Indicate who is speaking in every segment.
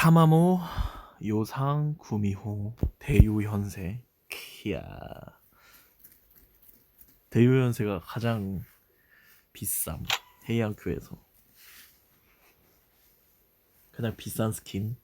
Speaker 1: 타마모 요상 구미호 대유현세 키야. 대유현세가 가장 비쌈 해양큐에서. 가장 비싼 스킨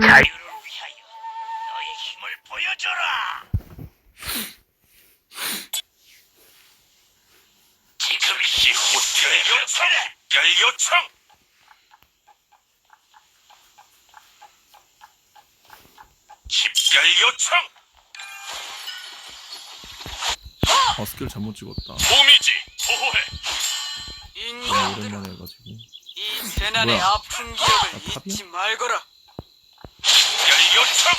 Speaker 2: 자유를 위하여 너의 힘을 보여줘라. 지금 시 호텔 요청, 별 요청. 집결 요청.
Speaker 1: 아 스킬 잘못 찍었다
Speaker 2: 봄이지 보호해.
Speaker 3: 인간들아
Speaker 1: 오랜만에 해가지고
Speaker 3: 이 재난의
Speaker 1: 뭐야?
Speaker 3: 아픈 기억을
Speaker 1: 아, 탑이야?
Speaker 3: 잊지 말거라
Speaker 2: 집결 요청.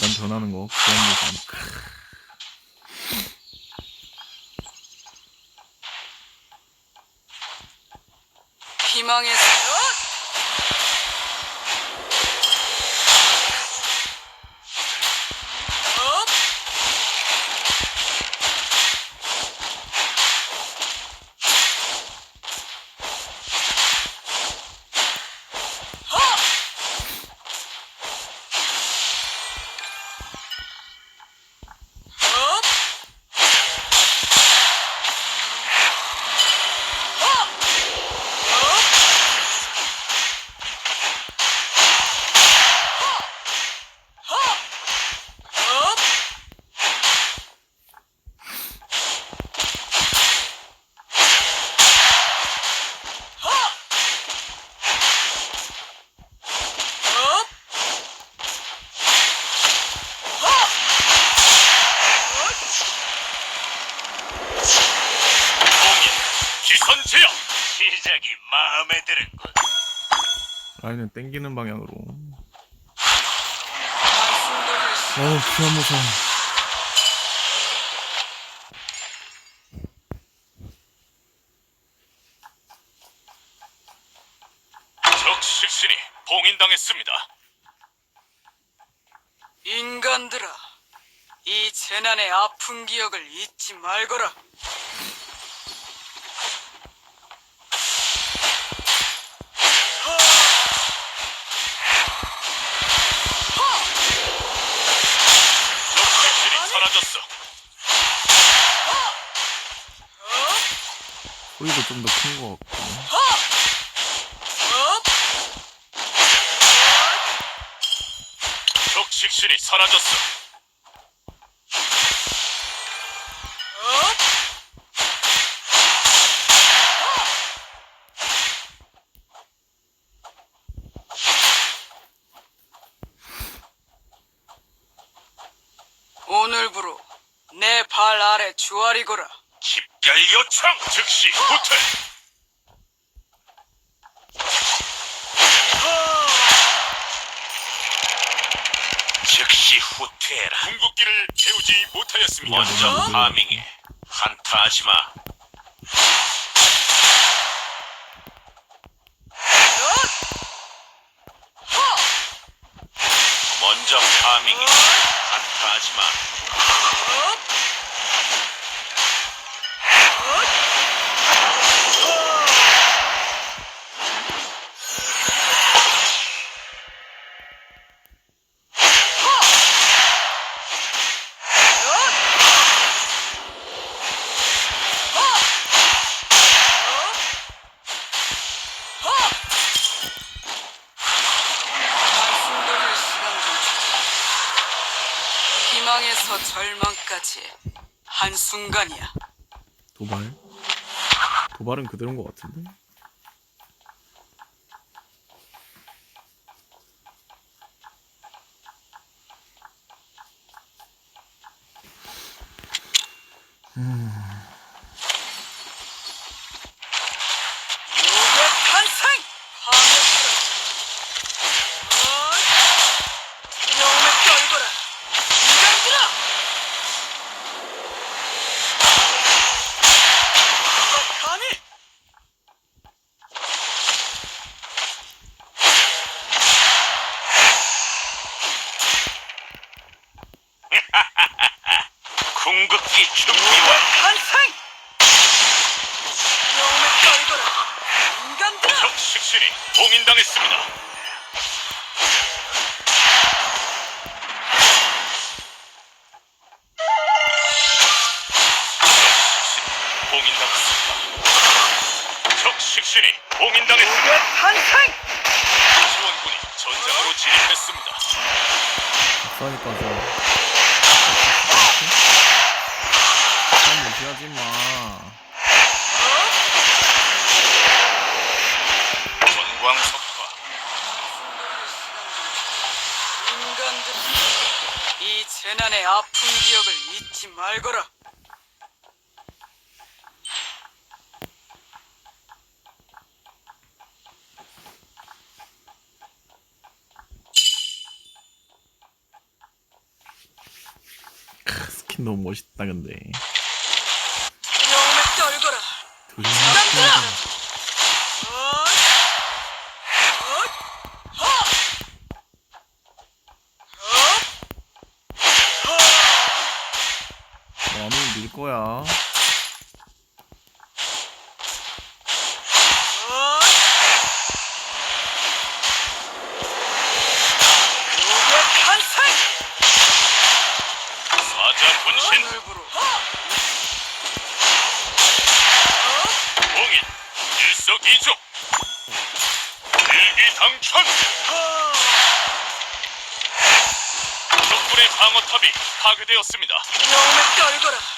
Speaker 1: 난 변하는 거 그런 모습
Speaker 3: 희망의 꽃 업! 하! 업! 하! 업! 업! 업!
Speaker 2: 공인 기선제압. 시작이 마음에 드는군.
Speaker 1: 라인은 땡기는 방향으로 어우 피한 모성
Speaker 2: 적 식신이 봉인당했습니다.
Speaker 3: 인간들아, 이 재난의 아픈 기억을 잊지 말거라.
Speaker 2: 적 식신이 사라졌어.
Speaker 1: 소리도 좀 더큰거 같고
Speaker 3: 업!
Speaker 2: 적 식신이 사라졌어.
Speaker 3: 업! 오늘부로 내 발 아래 주아리거라.
Speaker 2: 즉시 호텔. 즉시 후퇴해라. 궁극기를 채우지 못하였습니다. 먼저
Speaker 1: 먼저
Speaker 2: 파밍해. 한타하지 마. 먼저 파밍해. 한타하지 마.
Speaker 3: 한숨 돌릴 시간 좀 주지. 희망에서 절망까지 한 순간이야.
Speaker 1: 도발? 도발은 그대로인 것 같은데?
Speaker 2: 죽기 준비 완.
Speaker 3: 탄생! 몸에 떨거라 인간들아
Speaker 2: 적 식신이 봉인당했습니다. 봉인당했습니다. 적 식신이 봉인당했습니다.
Speaker 3: 탄생!
Speaker 2: 지원군이 전장으로 진입했습니다.
Speaker 1: 싸니까 저. 참 무시하지 마.
Speaker 2: 전광석화
Speaker 3: 인간들 이 재난의 아픈 기억을 잊지 말거라
Speaker 1: 크, 스킨 너무 멋있다 근데.
Speaker 3: 몸에 떨거라
Speaker 1: 둘이
Speaker 3: 인간들아!
Speaker 1: 합쳐서
Speaker 3: 어? 어? 하! 어?
Speaker 1: 뭐 아무리 밀 거야.
Speaker 2: 사자 분신 봉인 일석이조 일기당천 적군의 방어탑이 파괴되었습니다.
Speaker 3: 몸에 떨거라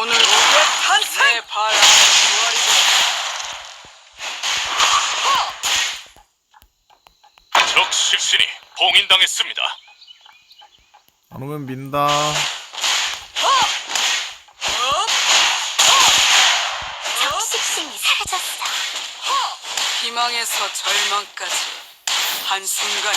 Speaker 3: 오늘 탄생 내발 아래 주아리고
Speaker 2: 적 식신이 봉인당했습니다.
Speaker 1: 안 오면 민다.
Speaker 4: 적식신이 사라졌어.
Speaker 3: 희망에서 절망까지 한순간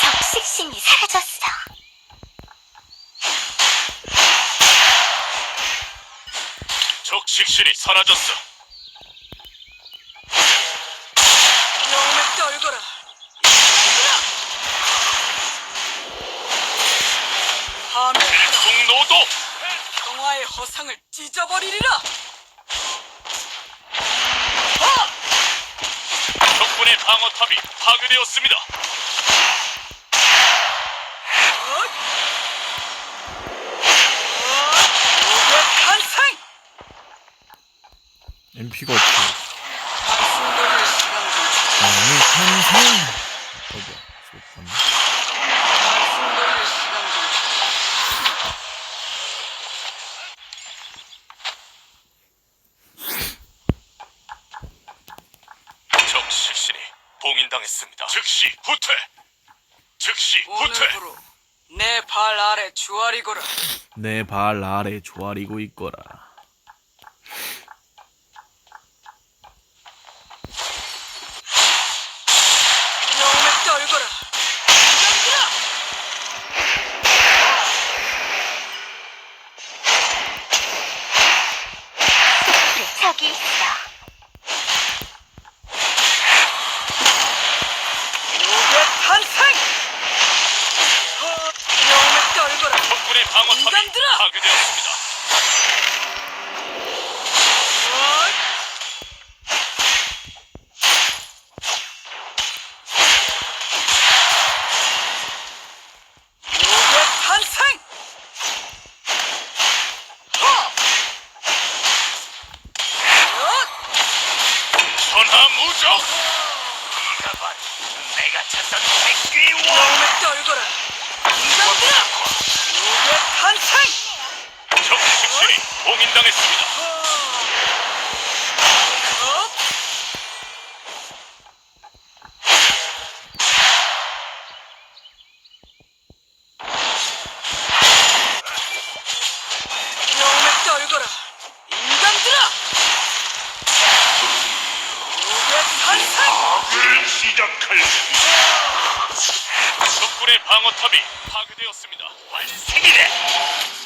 Speaker 4: 적식신이 사라졌어.
Speaker 2: 적 식신이 사라졌어.
Speaker 3: 몸에 떨거라 하늘
Speaker 2: 일풍노도
Speaker 3: 평화의 허상을 찢어버리리라
Speaker 2: 적군의 방어탑이 파괴되었습니다.
Speaker 3: 요괴 탄생
Speaker 1: MP가 없어. 나는 탄생. 어.
Speaker 2: 적 식신이 봉인당했습니다. 즉시 후퇴. 즉시 후퇴.
Speaker 3: 오늘부로 내 발 아래 주아리고라
Speaker 1: 내 발 아래 조아리고 있거라.
Speaker 3: 찾던 새끼 몸을 떨거라. 인간들아! 우리의 탄생!
Speaker 2: 적의 집신이 봉인당했습니다.
Speaker 3: 어.
Speaker 2: 방어탑이 파괴되었습니다. 완승이래!